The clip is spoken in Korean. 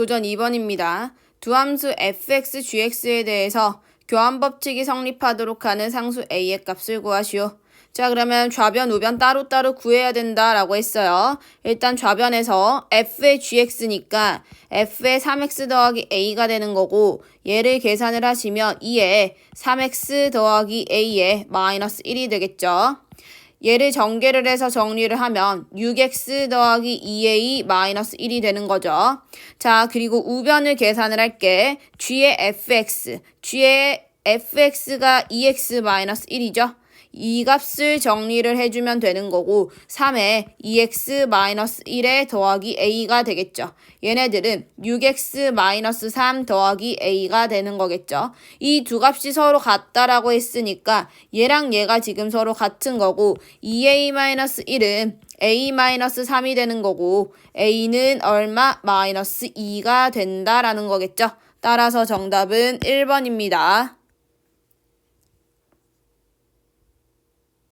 도전 2번입니다. 두 함수 fx, gx에 대해서 교환 법칙이 성립하도록 하는 상수 a의 값을 구하시오. 자, 그러면 좌변, 우변 따로따로 구해야 된다라고 했어요. 일단 좌변에서 f의 gx니까 f의 3x 더하기 a가 되는 거고 얘를 계산을 하시면 2에 3x 더하기 a의 마이너스 1이 되겠죠. 얘를 전개를 해서 정리를 하면 6x 더하기 2a 마이너스 1이 되는 거죠. 자, 그리고 우변을 계산을 할게. g의 fx, g의 fx가 2x 마이너스 1이죠. 이 값을 정리를 해주면 되는 거고 3에 2x 마이너스 1에 더하기 a가 되겠죠. 얘네들은 6x 마이너스 3 더하기 a가 되는 거겠죠. 이 두 값이 서로 같다라고 했으니까 얘랑 얘가 지금 서로 같은 거고 2a 마이너스 1은 a 마이너스 3이 되는 거고 a는 얼마 마이너스 2가 된다라는 거겠죠. 따라서 정답은 1번입니다.